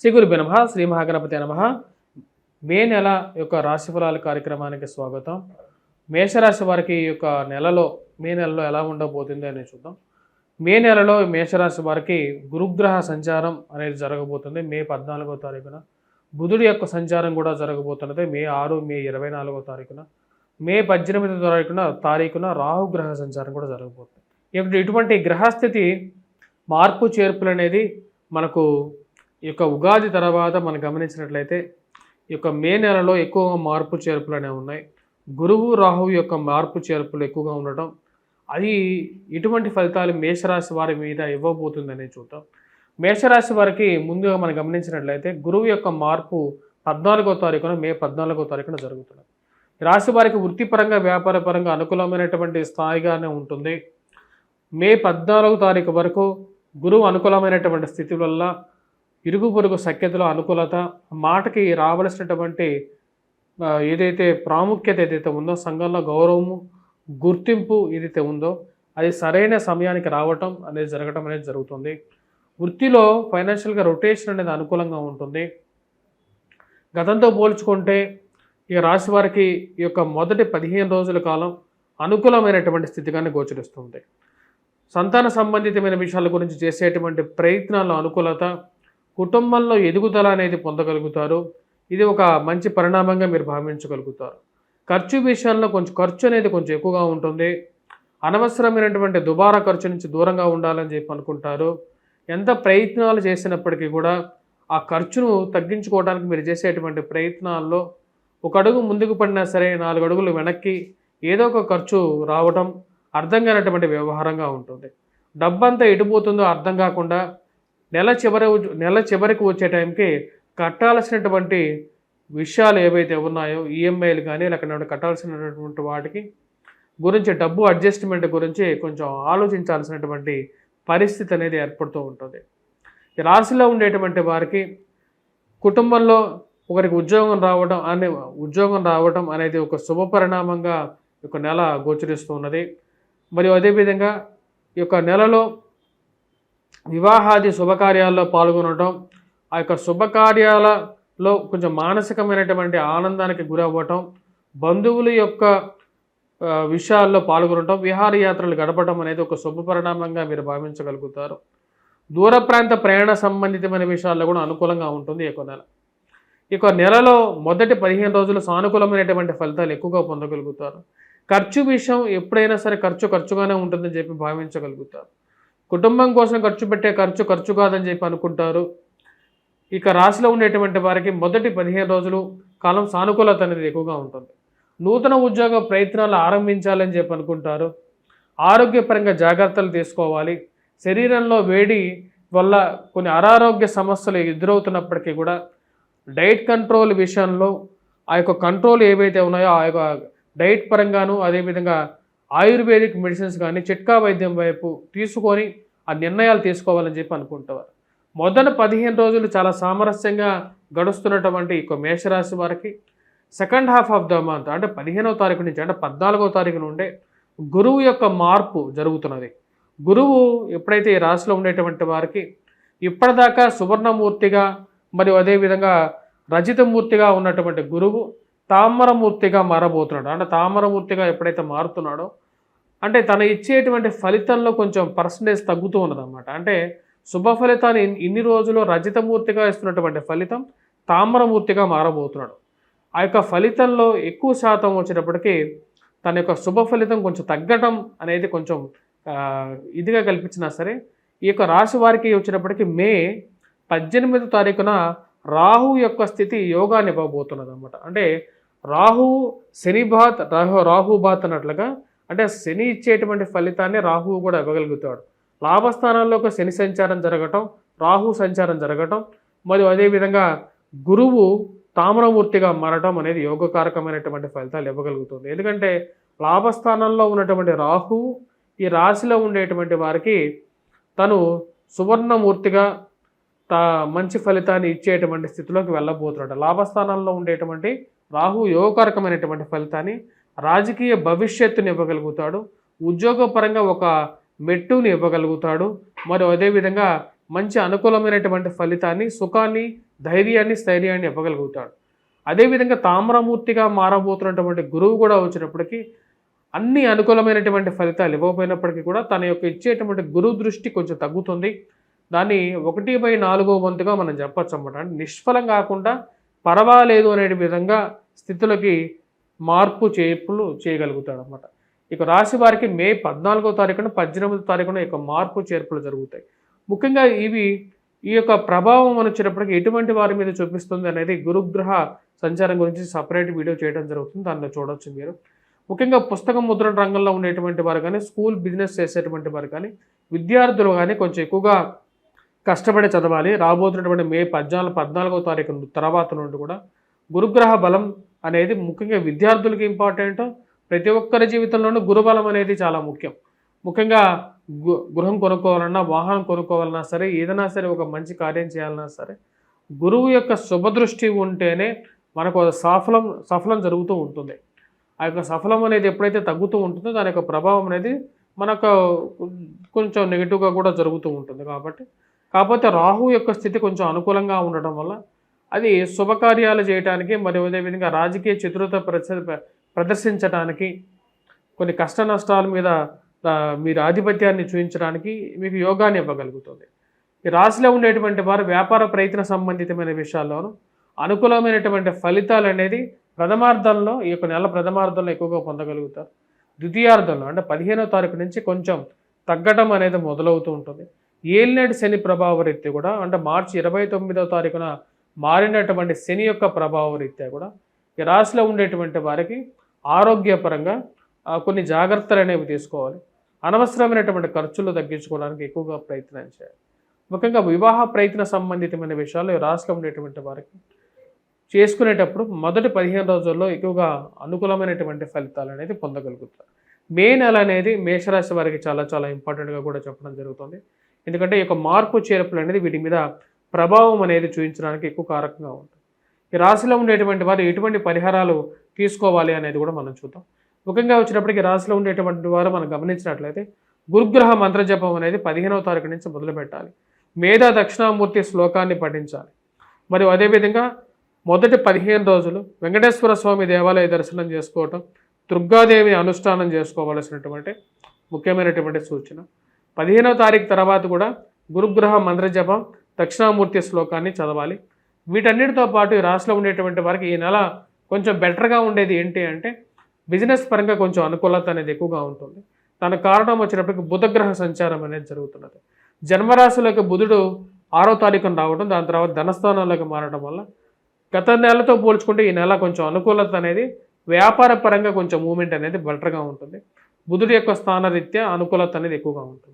శ్రీ గురుభ్య నమ శ్రీ మహాగణపతి నమ. మే నెల యొక్క రాశిఫలాల కార్యక్రమానికి స్వాగతం. మేషరాశి వారికి ఈ యొక్క నెలలో మే నెలలో ఎలా ఉండబోతుంది అనేది చూద్దాం. మే నెలలో మేషరాశి వారికి గురుగ్రహ సంచారం అనేది జరగబోతుంది మే పద్నాలుగో తారీఖున. బుధుడి యొక్క సంచారం కూడా జరగబోతున్నది మే ఆరు మే ఇరవై నాలుగో తారీఖున. మే పద్దెనిమిదో తారీఖున తారీఖున రాహుగ్రహ సంచారం కూడా జరగబోతుంది. ఇప్పుడు ఇటువంటి గ్రహస్థితి మార్పు చేర్పులు అనేది మనకు ఈ యొక్క ఉగాది తర్వాత మనం గమనించినట్లయితే ఈ యొక్క మే నెలలో ఎక్కువగా మార్పు చేర్పులు అనేవి ఉన్నాయి. గురువు రాహువు యొక్క మార్పు చేర్పులు ఎక్కువగా ఉండటం అది ఇటువంటి ఫలితాలు మేషరాశి వారి మీద ఇవ్వబోతుందని చూద్దాం. మేషరాశి వారికి ముందుగా మనం గమనించినట్లయితే గురువు యొక్క మార్పు పద్నాలుగో తారీఖున మే పద్నాలుగో తారీఖున జరుగుతుంది. రాశి వారికి వృత్తిపరంగా వ్యాపారపరంగా అనుకూలమైనటువంటి స్థాయిగానే ఉంటుంది. మే పద్నాలుగో తారీఖు వరకు గురువు అనుకూలమైనటువంటి స్థితి వల్ల ఇరుగు పొరుగు సఖ్యతలో అనుకూలత మాటకి రావలసినటువంటి ఏదైతే ప్రాముఖ్యత ఏదైతే ఉందో సంఘంలో గౌరవము గుర్తింపు ఏదైతే ఉందో అది సరైన సమయానికి రావటం అనేది జరగటం అనేది జరుగుతుంది. వృత్తిలో ఫైనాన్షియల్గా రొటేషన్ అనేది అనుకూలంగా ఉంటుంది. గతంతో పోల్చుకుంటే ఈ రాశి వారికి ఈ యొక్క మొదటి పదిహేను రోజుల కాలం అనుకూలమైనటువంటి స్థితిగానే గోచరిస్తుంది. సంతాన సంబంధితమైన విషయాల గురించి చేసేటువంటి ప్రయత్నాల అనుకూలత కుటుంబంలో ఎదుగుదల అనేది పొందగలుగుతారు. ఇది ఒక మంచి పరిణామంగా మీరు భావించగలుగుతారు. ఖర్చు విషయంలో కొంచెం ఖర్చు అనేది కొంచెం ఎక్కువగా ఉంటుంది. అనవసరమైనటువంటి దుబారా ఖర్చు నుంచి దూరంగా ఉండాలని చెప్పి అనుకుంటారు. ఎంత ప్రయత్నాలు చేసినప్పటికీ కూడా ఆ ఖర్చును తగ్గించుకోవడానికి మీరు చేసేటువంటి ప్రయత్నాల్లో ఒక అడుగు ముందుకు పడినా సరే నాలుగు అడుగులు వెనక్కి ఏదో ఒక ఖర్చు రావటం అర్థం కానటువంటి వ్యవహారంగా ఉంటుంది. డబ్బంతా ఎటుపోతుందో అర్థం కాకుండా నెల చివరి నెల చివరికి వచ్చే టైంకి కట్టాల్సినటువంటి విషయాలు ఏవైతే ఉన్నాయో ఈఎంఐలు కానీ లేకపోతే కట్టాల్సినటువంటి వాటికి గురించి డబ్బు అడ్జస్ట్మెంట్ గురించి కొంచెం ఆలోచించాల్సినటువంటి పరిస్థితి అనేది ఏర్పడుతూ ఉంటుంది. రాశిలో ఉండేటువంటి వారికి కుటుంబంలో ఒకరికి ఉద్యోగం రావడం అనే ఉద్యోగం రావడం అనేది ఒక శుభ పరిణామంగా ఈ యొక్క నెల గోచరిస్తూ ఉన్నది. మరియు అదేవిధంగా ఈ యొక్క నెలలో వివాహాది శుభకార్యాల్లో పాల్గొనడం ఆ యొక్క శుభకార్యాలలో కొంచెం మానసికమైనటువంటి ఆనందానికి గురవ్వటం బంధువుల యొక్క విషయాల్లో పాల్గొనటం విహారయాత్రలు గడపడం అనేది ఒక శుభ పరిణామంగా మీరు భావించగలుగుతారు. దూర ప్రాంత ప్రయాణ సంబంధితమైన విషయాల్లో కూడా అనుకూలంగా ఉంటుంది ఈ నెల. ఈ నెలలో మొదటి పదిహేను రోజులు సానుకూలమైనటువంటి ఫలితాలు ఎక్కువగా పొందగలుగుతారు. ఖర్చు విషయం ఎప్పుడైనా సరే ఖర్చు ఖర్చుగానే ఉంటుందని చెప్పి భావించగలుగుతారు. కుటుంబం కోసం ఖర్చు పెట్టే ఖర్చు ఖర్చు కాదని చెప్పి అనుకుంటారు. ఇక రాశిలో ఉండేటువంటి వారికి మొదటి పదిహేను రోజులు కాలం సానుకూలత అనేది ఎక్కువగా ఉంటుంది. నూతన ఉద్యోగ ప్రయత్నాలు ఆరంభించాలని చెప్పి అనుకుంటారు. ఆరోగ్యపరంగా జాగ్రత్తలు తీసుకోవాలి. శరీరంలో వేడి వల్ల కొన్ని అనారోగ్య సమస్యలు ఎదురవుతున్నప్పటికీ కూడా డైట్ కంట్రోల్ విషయంలో ఆ యొక్క కంట్రోల్ ఏవైతే ఉన్నాయో ఆ యొక్క డైట్ పరంగాను అదేవిధంగా ఆయుర్వేదిక్ మెడిసిన్స్ కానీ చిట్కా వైద్యం వైపు తీసుకొని ఆ నిర్ణయాలు తీసుకోవాలని చెప్పి అనుకుంటారు మొదటి పదిహేను రోజులు చాలా సామరస్యంగా గడుస్తున్నటువంటి ఈ మేషరాశి వారికి second half of the month అంటే పదిహేనవ తారీఖు నుంచి అంటే పద్నాలుగో తారీఖు నుండే గురువు యొక్క మార్పు జరుగుతున్నది. గురువు ఎప్పుడైతే ఈ రాశిలో ఉండేటువంటి వారికి ఇప్పటిదాకా సువర్ణమూర్తిగా మరియు అదేవిధంగా రజితమూర్తిగా ఉన్నటువంటి గురువు తామరమూర్తిగా మారబోతున్నాడు. అంటే తామరమూర్తిగా ఎప్పుడైతే మారుతున్నాడో అంటే తన ఇచ్చేటువంటి ఫలితంలో కొంచెం పర్సంటేజ్ తగ్గుతూ ఉన్నదన్నమాట. అంటే శుభ ఫలితాన్ని ఇన్ని రోజులు రజితమూర్తిగా ఇస్తున్నటువంటి ఫలితం తామ్రమూర్తిగా మారబోతున్నాడు. ఆ యొక్క ఫలితంలో ఎక్కువ శాతం వచ్చేటప్పటికీ తన యొక్క శుభ ఫలితం కొంచెం తగ్గటం అనేది కొంచెం ఇదిగా కల్పించినా సరే ఈ యొక్క రాశి వారికి వచ్చేటప్పటికి మే పద్దెనిమిదో తారీఖున రాహు యొక్క స్థితి యోగాన్ని ఇవ్వబోతున్నది అనమాట అంటే రాహు శని బాత్ రాహు రాహు బాత్ అన్నట్లుగా అంటే శని ఇచ్చేటువంటి ఫలితాన్ని రాహువు కూడా ఇవ్వగలుగుతాడు. లాభస్థానంలోకి శని సంచారం జరగటం రాహు సంచారం జరగటం మరియు అదేవిధంగా గురువు తామ్రమూర్తిగా మారటం అనేది యోగకారకమైనటువంటి ఫలితాలు ఇవ్వగలుగుతుంది. ఎందుకంటే లాభస్థానంలో ఉన్నటువంటి రాహు ఈ రాశిలో ఉండేటువంటి వారికి తను సువర్ణమూర్తిగా తా మంచి ఫలితాన్ని ఇచ్చేటువంటి స్థితిలోకి వెళ్ళబోతున్నాడు. లాభస్థానంలో ఉండేటువంటి రాహు యోగకారకమైనటువంటి ఫలితాన్ని రాజకీయ భవిష్యత్తుని ఇవ్వగలుగుతాడు ఉద్యోగపరంగా ఒక మెట్టుని ఇవ్వగలుగుతాడు మరియు అదేవిధంగా మంచి అనుకూలమైనటువంటి ఫలితాన్ని సుఖాన్ని ధైర్యాన్ని స్థైర్యాన్ని ఇవ్వగలుగుతాడు. అదేవిధంగా తామ్రమూర్తిగా మారబోతున్నటువంటి గురువు కూడా వచ్చినప్పటికీ అన్ని అనుకూలమైనటువంటి ఫలితాలు ఇవ్వకపోయినప్పటికీ కూడా తన యొక్క ఇచ్చేటువంటి గురువు దృష్టి కొంచెం తగ్గుతుంది. దాన్ని ఒకటి బై నాలుగో వంతుగా మనం చెప్పచ్చు అన్నమాట అంటే నిష్ఫలం కాకుండా పర్వాలేదు అనే విధంగా స్థితులకి మార్పు చేర్పులు చేయగలుగుతాడు అనమాట ఇక రాశి వారికి మే పద్నాలుగో తారీఖున పద్దెనిమిదో తారీఖున ఇక మార్పు చేర్పులు జరుగుతాయి. ముఖ్యంగా ఇవి ఈ యొక్క ప్రభావం వచ్చినప్పటికీ ఎటువంటి వారి మీద చూపిస్తుంది అనేది గురుగ్రహ సంచారం గురించి సపరేట్ వీడియో చేయడం జరుగుతుంది. దానిలో చూడవచ్చు మీరు. ముఖ్యంగా పుస్తకం ముద్రణ రంగంలో ఉండేటువంటి వారు కానీ స్కూల్ బిజినెస్ చేసేటువంటి వారు కానీ విద్యార్థులు కానీ కొంచెం ఎక్కువగా కష్టపడి చదవాలి. రాబోతున్నటువంటి మే పద్నాలుగు పద్నాలుగో తారీఖు తర్వాత నుండి కూడా గురుగ్రహ బలం అనేది ముఖ్యంగా విద్యార్థులకి ఇంపార్టెంట్. ప్రతి ఒక్కరి జీవితంలోనూ గురుబలం అనేది చాలా ముఖ్యం. ముఖ్యంగా గృహం కొనుక్కోవాలన్నా వాహనం కొనుక్కోవాలన్నా సరే ఏదైనా సరే ఒక మంచి కార్యం చేయాలన్నా సరే గురువు యొక్క శుభదృష్టి ఉంటేనే మనకు సఫలం సఫలం జరుగుతూ ఉంటుంది. ఆ యొక్క సఫలం అనేది ఎప్పుడైతే తగ్గుతూ ఉంటుందో దాని యొక్క ప్రభావం అనేది మనకు కొంచెం నెగిటివ్గా కూడా జరుగుతూ ఉంటుంది కాబట్టి. కాకపోతే రాహు యొక్క స్థితి కొంచెం అనుకూలంగా ఉండటం వల్ల అది శుభకార్యాలు చేయటానికి మరియు అదేవిధంగా రాజకీయ చతురత ప్రచ- ప్రదర్శించడానికి కొన్ని కష్ట నష్టాల మీద మీరు ఆధిపత్యాన్ని చూపించడానికి మీకు యోగాన్ని ఇవ్వగలుగుతుంది. ఈ రాశిలో ఉండేటువంటి వారు వ్యాపార ప్రయత్న సంబంధితమైన విషయాల్లోనూ అనుకూలమైనటువంటి ఫలితాలు అనేది ప్రథమార్థంలో ఈ యొక్క నెల ప్రథమార్థంలో ఎక్కువగా పొందగలుగుతారు. ద్వితీయార్థంలో అంటే పదిహేనో తారీఖు నుంచి కొంచెం తగ్గటం అనేది మొదలవుతూ ఉంటుంది. ఏలినాటి శని ప్రభావ రీతి కూడా అంటే మార్చి ఇరవై తొమ్మిదవ తారీఖున మారినటువంటి శని యొక్క ప్రభావ రీత్యా కూడా ఈ రాశిలో ఉండేటువంటి వారికి ఆరోగ్యపరంగా కొన్ని జాగ్రత్తలు అనేవి తీసుకోవాలి. అనవసరమైనటువంటి ఖర్చులు తగ్గించుకోవడానికి ఎక్కువగా ప్రయత్నం చేయాలి. ముఖ్యంగా వివాహ ప్రయత్న సంబంధితమైన విషయాల్లో ఈ రాశిలో ఉండేటువంటి వారికి చేసుకునేటప్పుడు మొదటి పదిహేను రోజుల్లో ఎక్కువగా అనుకూలమైనటువంటి ఫలితాలు అనేది పొందగలుగుతారు. మే నెల అనేది మేషరాశి వారికి చాలా చాలా ఇంపార్టెంట్గా కూడా చెప్పడం జరుగుతుంది. ఎందుకంటే ఈ యొక్క మార్పు చేర్పులు అనేది వీటి మీద ప్రభావం అనేది చూపించడానికి ఎక్కువ కారకంగా ఉంటుంది. ఈ రాశిలో ఉండేటువంటి వారు ఎటువంటి పరిహారాలు తీసుకోవాలి అనేది కూడా మనం చూద్దాం. ముఖ్యంగా వచ్చినప్పటికీ రాశిలో ఉండేటువంటి వారు మనం గమనించినట్లయితే గురుగ్రహ మంత్రజపం అనేది పదిహేనవ తారీఖు నుంచి మొదలుపెట్టాలి మేధా దక్షిణామూర్తి శ్లోకాన్ని పఠించాలి. మరియు అదేవిధంగా మొదటి పదిహేను రోజులు వెంకటేశ్వర స్వామి దేవాలయ దర్శనం చేసుకోవటం దుర్గాదేవి అనుష్ఠానం చేసుకోవలసినటువంటి ముఖ్యమైనటువంటి సూచన. పదిహేనవ తారీఖు తర్వాత కూడా గురుగ్రహ మంత్రజపం దక్షిణామూర్తి శ్లోకాన్ని చదవాలి. వీటన్నిటితో పాటు ఈ రాశిలో ఉండేటువంటి వారికి ఈ నెల కొంచెం బెటర్గా ఉండేది ఏంటి అంటే బిజినెస్ పరంగా కొంచెం అనుకూలత అనేది ఎక్కువగా ఉంటుంది. తన కారణం వచ్చినప్పటికి బుధగ్రహ సంచారం అనేది జరుగుతున్నది. జన్మరాశిలోకి బుధుడు ఆరో తారీఖున రావడం దాని తర్వాత ధనస్థానంలోకి మారడం వల్ల గత నెలతో పోల్చుకుంటే ఈ నెల కొంచెం అనుకూలత అనేది వ్యాపార పరంగా కొంచెం మూమెంట్ అనేది బెటర్గా ఉంటుంది. బుధుడి యొక్క స్థానరీత్యా అనుకూలత అనేది ఎక్కువగా ఉంటుంది.